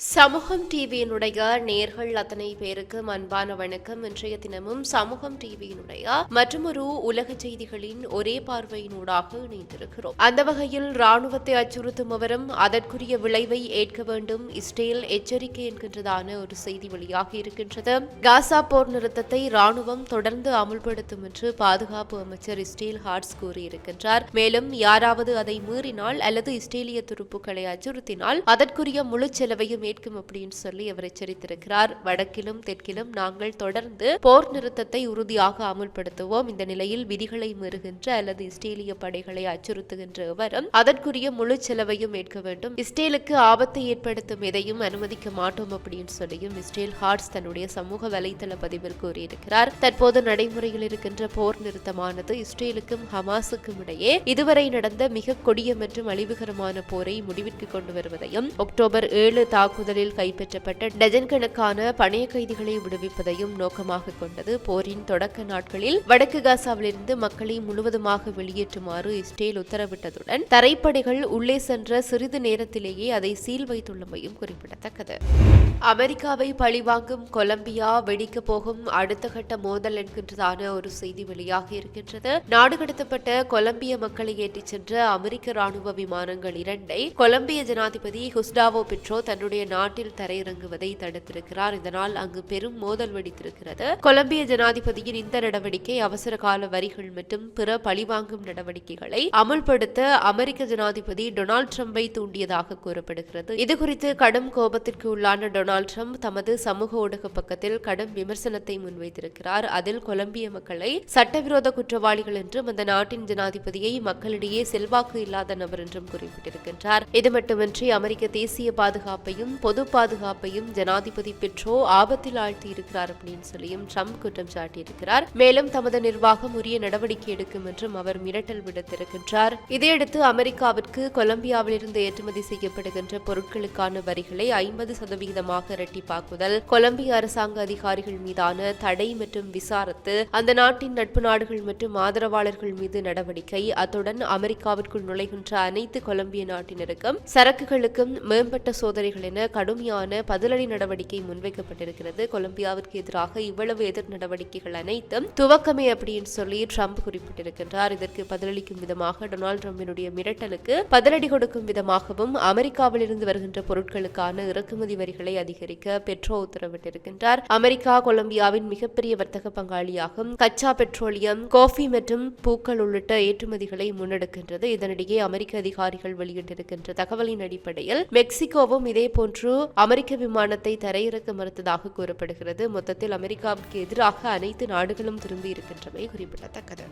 சமூகம் டிவியினுடைய நேர்கள் அத்தனை பேருக்கு அன்பான வணக்கம் இன்றைய தினமும் சமூகம் டிவியினுடைய மற்றொரு உலக செய்திகளின் ஒரே பார்வையினூடாக இணைந்திருக்கிறோம். அந்த வகையில் ராணுவத்தை அச்சுறுத்தும் அவரும் அதற்குரிய விளைவை ஏற்க வேண்டும் இஸ்ரேல் எச்சரிக்கை என்கின்றதான ஒரு செய்தி வெளியாக இருக்கின்றது. காசா போர் நிறுத்தத்தை ராணுவம் தொடர்ந்து அமுல்படுத்தும் என்று பாதுகாப்பு அமைச்சர் இஸ்ரேல் ஹார்ட்ஸ் கூறியிருக்கின்றார். மேலும் யாராவது அதை மீறினால் அல்லது இஸ்ரேலிய துருப்புக்களை அச்சுறுத்தினால் அதற்குரிய முழு செலவையும் ஏற்கும் அப்படின்னு சொல்லி அவர் எச்சரித்திருக்கிறார். வடக்கிலும் தெற்கிலும் நாங்கள் தொடர்ந்து போர் நிறுத்தத்தை உறுதியாக அமுல்படுத்துவோம். இந்த நிலையில் விதிகளை மீறுகின்ற அல்லது இஸ்ரேலிய படைகளை அச்சுறுத்துகின்ற எவரும் அதற்குரிய முழு செலவையும் ஏற்க வேண்டும். இஸ்ரேலுக்கு ஆபத்தை ஏற்படுத்தும் எதையும் அனுமதிக்க மாட்டோம் அப்படின்னு சொல்லியும் இஸ்ரேல் ஹார்ட்ஸ் தன்னுடைய சமூக வலைதள பதிவில் கூறியிருக்கிறார். தற்போது நடைமுறையில் இருக்கின்ற போர் நிறுத்தமானது இஸ்ரேலுக்கும் ஹமாஸுக்கும் இடையே இதுவரை நடந்த மிக கொடிய மற்றும் அழிவுகரமான போரை முடிவிற்கு கொண்டு வருவதையும் அக்டோபர் ஏழு தாக்கு தாக்குதலில் கைப்பற்றப்பட்ட டஜன் கணக்கான பணைய கைதிகளை விடுவிப்பதையும் நோக்கமாக கொண்டது. போரின் தொடக்க நாட்களில் வடக்கு காசாவிலிருந்து மக்களை முழுவதுமாக வெளியேற்றுமாறு இஸ்ரேல் உத்தரவிட்டதுடன் தரைப்படைகள் உள்ளே சென்ற சிறிது நேரத்திலேயே அதை சீல் வைத்துள்ளமையும் குறிப்பிடத்தக்கது. அமெரிக்காவை பழிவாங்கும் கொலம்பியா வெடிக்க போகும் அடுத்த கட்ட மோதல் என்கின்றதான ஒரு செய்தி வெளியாகி இருக்கின்றது. நாடு கடத்தப்பட்ட கொலம்பிய மக்களை ஏற்றிச் சென்ற அமெரிக்க ராணுவ விமானங்கள் இரண்டை கொலம்பிய ஜனாதிபதி ஹுஸ்டாவோ பெட்ரோ தன்னுடைய நாட்டில் தரையிறங்குவதை தடுத்திருக்கிறார். இதனால் அங்கு பெரும் மோதல் வெடித்திருக்கிறது. கொலம்பிய ஜனாதிபதியின் இந்த நடவடிக்கை அவசர கால வரிகள் மற்றும் பிற பழிவாங்கும் நடவடிக்கைகளை அமுல்படுத்த அமெரிக்க ஜனாதிபதி டொனால்டு ட்ரம்பை தூண்டியதாக கூறப்படுகிறது. இதுகுறித்து கடும் கோபத்திற்கு உள்ளான டொனால்டு ட்ரம்ப் தமது சமூக ஊடக பக்கத்தில் கடும் விமர்சனத்தை முன்வைத்திருக்கிறார். அதில் கொலம்பிய மக்களை சட்டவிரோத குற்றவாளிகள் என்றும் அந்த நாட்டின் ஜனாதிபதியை மக்களிடையே செல்வாக்கு இல்லாத நபர் என்றும் குறிப்பிட்டிருக்கின்றார். இது மட்டுமின்றி அமெரிக்க தேசிய பாதுகாப்பையும் பொது பாதுகாப்பையும் ஜனாதிபதி பெற்றோ ஆபத்தில் ஆழ்த்தி இருக்கிறார் அப்படின்னு சொல்லியும் ட்ரம்ப் குற்றம் சாட்டியிருக்கிறார். மேலும் தமது நிர்வாகம் உரிய நடவடிக்கை எடுக்கும் என்றும் அவர் மிரட்டல் விடுத்திருக்கின்றார். இதையடுத்து அமெரிக்காவிற்கு கொலம்பியாவிலிருந்து ஏற்றுமதி செய்யப்படுகின்ற பொருட்களுக்கான வரிகளை ஐம்பது சதவிகிதமாக இரட்டிப்பாக்குதல் கொலம்பிய அரசாங்க அதிகாரிகள் மீதான தடை மற்றும் விசாரத்து அந்த நாட்டின் நட்பு நாடுகள் மற்றும் ஆதரவாளர்கள் மீது நடவடிக்கை அத்துடன் அமெரிக்காவிற்குள் நுழைகின்ற அனைத்து கொலம்பிய நாட்டினருக்கும் சரக்குகளுக்கும் மேம்பட்ட சோதனைகள் என கடுமையான பதிலடி நடவடிக்கை முன்வைக்கப்பட்டிருக்கிறது. கொலம்பியாவிற்கு எதிராக இவ்வளவு எதிர் நடவடிக்கைகள் அனைத்தும் துவக்கமே அப்படின்னு சொல்லி ட்ரம்ப் குறிப்பிட்டிருக்கின்றார். இதற்கு பதிலளிக்கும் விதமாக டொனால்டு ட்ரம்பினுடைய மிரட்டலுக்கு பதிலடி கொடுக்கும் விதமாகவும் அமெரிக்காவில் இருந்து வருகின்ற பொருட்களுக்கான இறக்குமதி வரிகளை அதிகரிக்க பெட்ரோ உத்தரவிட்டிருக்கின்றார். அமெரிக்கா கொலம்பியாவின் மிகப்பெரிய வர்த்தக பங்காளியாகும் கச்சா பெட்ரோலியம் கோஃபி மற்றும் பூக்கள் உள்ளிட்ட ஏற்றுமதிகளை முன்னெடுக்கின்றது. இதனிடையே அமெரிக்க அதிகாரிகள் வெளியிட்டிருக்கின்ற தகவலின் அடிப்படையில் மெக்சிகோவும் இதேபோன்று அமெரிக்க விமானத்தை தரையிறக்க மறுத்ததாக கூறப்படுகிறது. மொத்தத்தில் அமெரிக்காவுக்கு எதிராக அனைத்து நாடுகளும் திரும்பி இருக்கின்றமை குறிப்பிடத்தக்கது.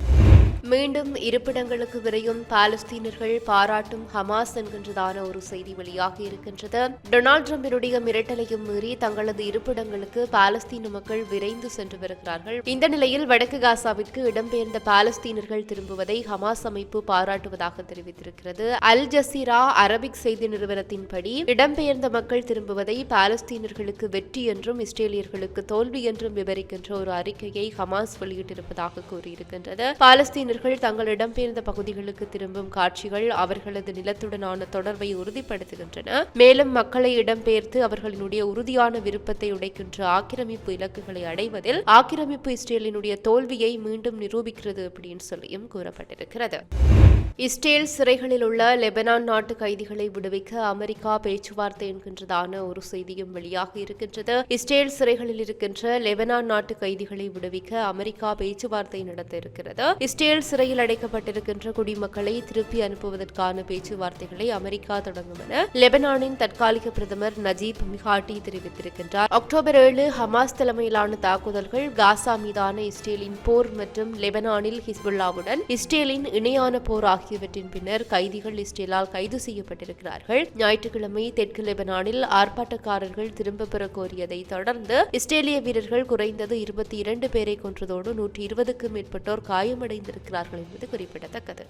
மீண்டும் இருப்பிடங்களுக்கு விரையும் பாலஸ்தீனர்கள் பாராட்டும் ஹமாஸ் என்கின்றதான ஒரு செய்தி வெளியாக இருக்கின்றது. டொனால்டு ட்ரம்பினுடைய மிரட்டலையும் மீறி தங்களது இருப்பிடங்களுக்கு பாலஸ்தீன மக்கள் விரைந்து சென்று வருகிறார்கள். இந்த நிலையில் வடக்கு காசாவிற்கு இடம்பெயர்ந்த பாலஸ்தீனர்கள் திரும்புவதை ஹமாஸ் அமைப்பு பாராட்டுவதாக தெரிவித்திருக்கிறது. அல் ஜசீரா அரபிக் செய்தி நிறுவனத்தின்படி இடம்பெயர்ந்த மக்கள் திரும்புவதை பாலஸ்தீனர்களுக்கு வெற்றி என்றும் இஸ்ரேலியர்களுக்கு தோல்வி என்றும் விவரிக்கின்ற ஒரு அறிக்கையை ஹமாஸ் வெளியிட்டிருப்பதாக கூறியிருக்கின்றது. பாலஸ்தீனர்கள் தங்கள் இடம்பெயர்ந்த பகுதிகளுக்கு திரும்பும் காட்சிகள் அவர்களது நிலத்துடனான தொடர்பை உறுதிப்படுத்துகின்றன. மேலும் மக்களை இடம்பெயர்த்து அவர்களினுடைய உறுதியான விருப்பத்தை உடைக்கின்ற ஆக்கிரமிப்பு இலக்குகளை அடைவதில் ஆக்கிரமிப்பு இஸ்ரேலினுடைய தோல்வியை மீண்டும் நிரூபிக்கிறது அப்படின்னு சொல்லியும் கூறப்பட்டிருக்கிறது. இஸ்ரேல் சிறைகளில் உள்ள லெபனான் நாட்டு கைதிகளை விடுவிக்க அமெரிக்கா பேச்சுவார்த்தை என்கின்றதான ஒரு செய்தியும் வெளியாக இருக்கின்றது. இஸ்ரேல் சிறைகளில் இருக்கின்ற லெபனான் நாட்டு கைதிகளை விடுவிக்க அமெரிக்கா பேச்சுவார்த்தை நடத்த இருக்கிறது இஸ்ரேல் சிறையில் அடைக்கப்பட்டிருக்கின்ற குடிமக்களை திருப்பி அனுப்புவதற்கான பேச்சுவார்த்தைகளை அமெரிக்கா தொடங்கும் என லெபனானின் தற்காலிக பிரதமர் நஜீப் மிகாட்டி தெரிவித்திருக்கின்றார். அக்டோபர் ஏழு ஹமாஸ் தலைமையிலான தாக்குதல்கள் காசா மீதான இஸ்ரேலின் போர் மற்றும் லெபனானில் ஹிஸ்புல்லாவுடன் இஸ்ரேலின் இணையான போர் ஆகியவற்றின் பின்னர் கைதிகள் இஸ்ரேலால் கைது செய்யப்பட்டிருக்கிறார்கள். ஞாயிற்றுக்கிழமை தெற்கு லெபனானில் ஆர்ப்பாட்டக்காரர்கள் திரும்ப பெற கோரியதை தொடர்ந்து இஸ்ரேலிய வீரர்கள் குறைந்தது இருபத்தி இரண்டு பேரை கொன்றதோடு நூற்றி இருபதுக்கும் மேற்பட்டோர் காயமடைந்திருக்கிறார்கள் என்பது குறிப்பிடத்தக்கது.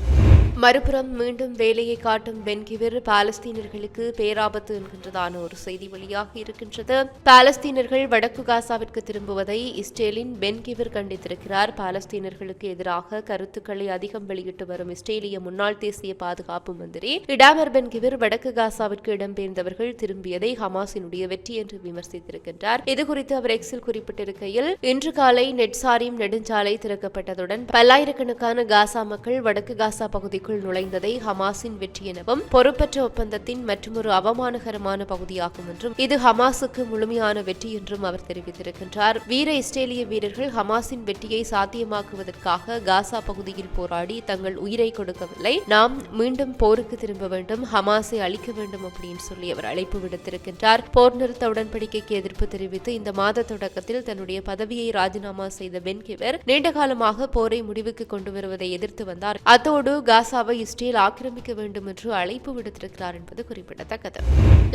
மறுபுறம் மீண்டும் வேலையை காட்டும் பென்கிவிர் பாலஸ்தீனர்களுக்கு பேராபத்து என்கின்றதான ஒரு செய்தி வெளியாகி இருக்கின்றது. பாலஸ்தீனர்கள் வடக்கு காசாவிற்கு திரும்புவதை இஸ்ரேலின் பென்கிவிர் கண்டித்திருக்கிறார். பாலஸ்தீனர்களுக்கு எதிராக கருத்துக்களை அதிகம் வெளியிட்டு வரும் இஸ்ரேலிய முன்னாள் தேசிய பாதுகாப்பு மந்திரி இடாமர் பென் கிவிர் வடக்கு காசாவிற்கு இடம்பெயர்ந்தவர்கள் திரும்பியதை ஹமாஸினுடைய வெற்றி என்று விமர்சித்திருக்கின்றார். இதுகுறித்து அவர் எக்ஸில் குறிப்பிட்டிருக்கையில் இன்று காலை நெட்சாரிம் நெடுஞ்சாலை திறக்கப்பட்டதுடன் பல்லாயிரக்கணக்கான காசா மக்கள் வடக்கு காசா பகுதிக்குள் நுழைந்ததை ஹமாஸின் வெற்றி எனவும் பொறுப்பற்ற ஒப்பந்தத்தின் மற்றொரு அவமானகரமான பகுதியாகும் என்றும் இது ஹமாஸுக்கு முழுமையான வெற்றி என்றும் அவர் தெரிவித்திருக்கின்றார். வீர இஸ்ரேலிய வீரர்கள் ஹமாஸின் வெற்றியை சாத்தியமாக்குவதற்காக காசா பகுதியில் போராடி தங்கள் உயிரை கொடுக்கவில்லை நாம் மீண்டும் போருக்கு திரும்ப வேண்டும் ஹமாஸை அழிக்க வேண்டும் அப்படின்னு சொல்லி அவர் அழைப்பு விடுத்திருக்கின்றார். போர் நிறுத்த உடன்படிக்கைக்கு எதிர்ப்பு தெரிவித்து இந்த மாத தொடக்கத்தில் தன்னுடைய பதவியை ராஜினாமா செய்த பென்கிவர் நீண்ட காலமாக போரை முடிவுக்கு கொண்டு வருவதை எதிர்த்து வந்தார். அத்தோடு காசாவை இஸ்ரேல் ஆக்கிரமிக்க வேண்டும் என்று அழைப்பு விடுத்திருக்கிறார் என்பது குறிப்பிடத்தக்கது.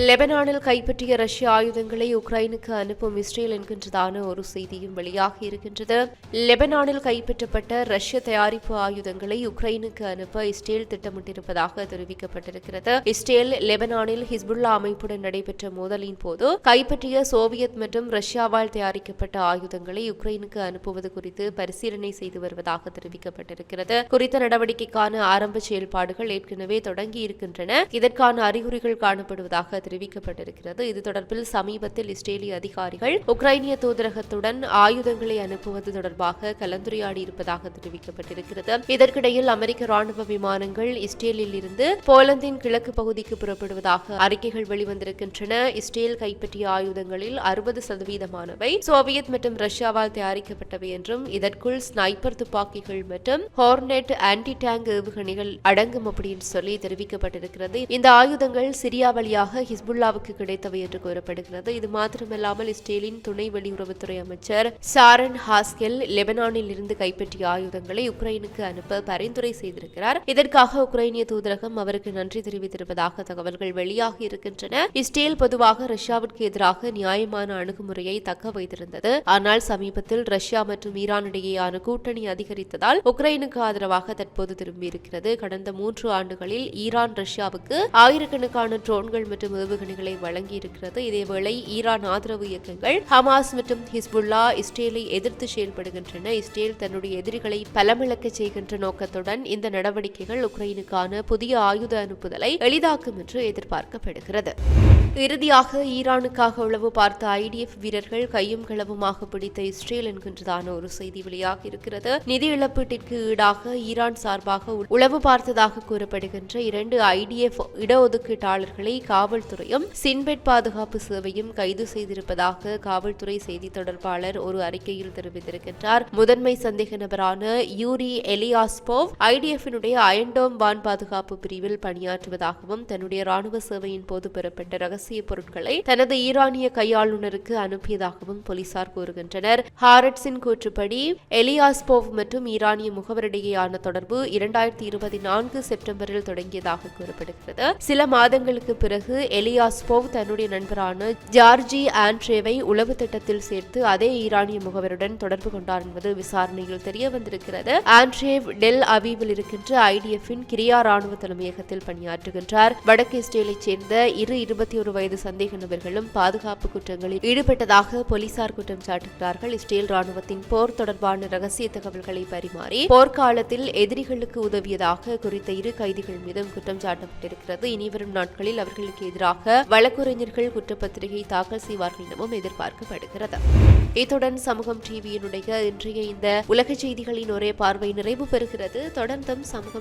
லெபனானில் கைப்பற்றிய ரஷ்ய ஆயுதங்களை உக்ரைனுக்கு அனுப்பும் இஸ்ரேல் என்கின்றதான ஒரு செய்தியும் வெளியாகி இருக்கின்றது. லெபனானில் கைப்பற்றப்பட்ட ரஷ்ய தயாரிப்பு ஆயுதங்களை உக்ரைனுக்கு அனுப்ப இஸ்ரேல் திட்டமிட்டிருப்பதாக தெரிவிக்கப்பட்டிருக்கிறது. இஸ்ரேல் லெபனானில் ஹிஸ்புல்லா அமைப்புடன் நடைபெற்ற மோதலின் போது கைப்பற்றிய சோவியத் மற்றும் ரஷ்யாவால் தயாரிக்கப்பட்ட ஆயுதங்களை உக்ரைனுக்கு அனுப்புவது குறித்து பரிசீலனை செய்து வருவதாக தெரிவிக்கப்பட்டிருக்கிறது. குறித்த நடவடிக்கைக்கான ஆரம்ப செயல்பாடுகள் ஏற்கனவே தொடங்கி இருக்கின்றன இதற்கான அறிகுறிகள் காணப்படுவதாக தெரிவிக்கப்பட்டிருக்கிறது. இது தொடர்பில் சமீபத்தில் இஸ்ரேலிய அதிகாரிகள் உக்ரைனிய தூதரகத்துடன் ஆயுதங்களை அனுப்புவது தொடர்பாக கலந்துரையாடி இருப்பதாக தெரிவிக்கப்பட்டிருக்கிறது. இதற்கிடையில் அமெரிக்க ராணுவ விமானங்கள் இஸ்ரேலில் இருந்து போலந்தின் கிழக்கு பகுதிக்கு புறப்படுவதாக அறிக்கைகள் வெளிவந்திருக்கின்றன. இஸ்ரேல் கைப்பற்றிய ஆயுதங்களில் அறுபது சதவீதமானவை சோவியத் மற்றும் ரஷ்யாவால் தயாரிக்கப்பட்டவை என்றும் இதற்குள் ஸ்னைப்பர் துப்பாக்கிகள் மற்றும் ஹார்னெட் ஆன்டி டேங்க் ஏவுகணைகள் அடங்கும் அப்படின்னு சொல்லி தெரிவிக்கப்பட்டிருக்கிறது. இந்த ஆயுதங்கள் சிரியா வழியாக ஹிஸ்புல்லாவுக்கு கிடைத்தவை என்று கூறப்படுகிறது. இது மாத்திரமல்லாமல் இஸ்ரேலின் துணை வெளியுறவுத்துறை அமைச்சர் சாரன் ஹாஸ்கெல் லெபனானில் இருந்து கைப்பற்றிய ஆயுதங்களை உக்ரைனுக்கு அனுப்ப பரிந்துரை செய்திருக்கிறார். இதற்காக உக்ரைனிய தூதரகம் அவருக்கு நன்றி தெரிவித்திருப்பதாக தகவல்கள் வெளியாகி இருக்கின்றன. இஸ்ரேல் பொதுவாக ரஷ்யாவிற்கு எதிராக நியாயமான அணுகுமுறையை தக்க வைத்திருந்தது. ஆனால் சமீபத்தில் ரஷ்யா மற்றும் ஈரான் இடையேயான கூட்டணி அதிகரித்ததால் உக்ரைனுக்கு ஆதரவாக தற்போது திரும்பியிருக்கிறது கடந்த மூன்று ஆண்டுகளில் ஈரான் ரஷ்யாவுக்கு ஆயிரக்கணக்கான ட்ரோன்கள் மற்றும் ஏவுகணைகளை வழங்கியிருக்கிறது இதேவேளை ஈரான் ஆதரவு இயக்கங்கள் ஹமாஸ் மற்றும் ஹிஸ்புல்லா இஸ்ரேலை எதிர்த்து செயல்படுகின்றன. இஸ்ரேல் தன்னுடைய எதிரிகளை பலமிழக்க செய்கின்ற நோக்கத்துடன் இந்த நடவடிக்கை நடவடிக்கைகள் உக்ரைனுக்கான புதிய ஆயுத அனுப்புதலை எளிதாக்கும் என்று எதிர்பார்க்கப்படுகிறது. இறுதியாக ஈரானுக்காக உளவு பார்த்த ஐடிஎஃப் வீரர்கள் கையும் களவுமாக பிடித்த இஸ்ரேல் என்கின்றதான ஒரு செய்தி வெளியாக இருக்கிறது. நிதி இழப்பீட்டிற்கு ஈடாக ஈரான் சார்பாக உளவு பார்த்ததாக கூறப்படுகின்ற இரண்டு ஐடிஎஃப் இடஒதுக்கீட்டாளர்களை காவல்துறையும் சின்பெட் பாதுகாப்பு சேவையும் கைது செய்திருப்பதாக காவல்துறை செய்தி தொடர்பாளர் ஒரு அறிக்கையில் தெரிவித்திருக்கின்றார். முதன்மை சந்தேக நபரான யூரி எலியாஸ்போவ் ஐடிஎஃபினுடைய அயன்டோம் வான் பாதுகாப்பு பிரிவில் பணியாற்றுவதாகவும் தன்னுடைய ராணுவ சேவையின் போது பெறப்பட்ட ரகசிய பொருட்களை தனது ஈரானிய கையாளுநருக்கு அனுப்பியதாகவும் போலீசார் கூறுகின்றனர். ஹாரட்ஸின் கூற்றுப்படி எலியாஸ்போவ் மற்றும் ஈரானிய முகவரிடையேயான தொடர்பு இரண்டாயிரத்தி இருபத்தி நான்கு செப்டம்பரில் தொடங்கியதாக கூறப்படுகிறது. சில மாதங்களுக்கு பிறகு எலியாஸ்போவ் தன்னுடைய நண்பரான ஜார்ஜி ஆண்ட்ரேவை உளவு திட்டத்தில் சேர்த்து அதே ஈரானிய முகவருடன் தொடர்பு கொண்டார் என்பது விசாரணையில் தெரிய வந்திருக்கிறது ஆண்ட்ரேவ் டெல் அவீவில் இருக்கின்ற ஐடிஎஃபின் கிரியா ராணுவ தலைமையகத்தில் பணியாற்றுகின்றார். வடக்கு இஸ்ரேலைச் சேர்ந்த இரு இருபத்தி ஒரு வயது சந்தேக நபர்களும் பாதுகாப்பு குற்றங்களில் ஈடுபட்டதாக போலீசார் குற்றம் சாட்டுகிறார்கள். இஸ்ரேல் ராணுவத்தின் போர் தொடர்பான ரகசிய தகவல்களை பரிமாறி போர்க்காலத்தில் எதிரிகளுக்கு உதவியதாக குறித்த இரு கைதிகள் மீதும் குற்றம் சாட்டப்பட்டிருக்கிறது. இனிவரும் நாட்களில் அவர்களுக்கு எதிராக வழக்குரைஞர்கள் குற்றப்பத்திரிகை தாக்கல் செய்வார்கள் எனவும் எதிர்பார்க்கப்படுகிறது. இத்துடன் சமூகம் டிவியினுடைய இன்றைய இந்த உலக செய்திகளின் ஒரே பார்வை நிறைவு பெறுகிறது. தொடர்ந்தும் சமூகம்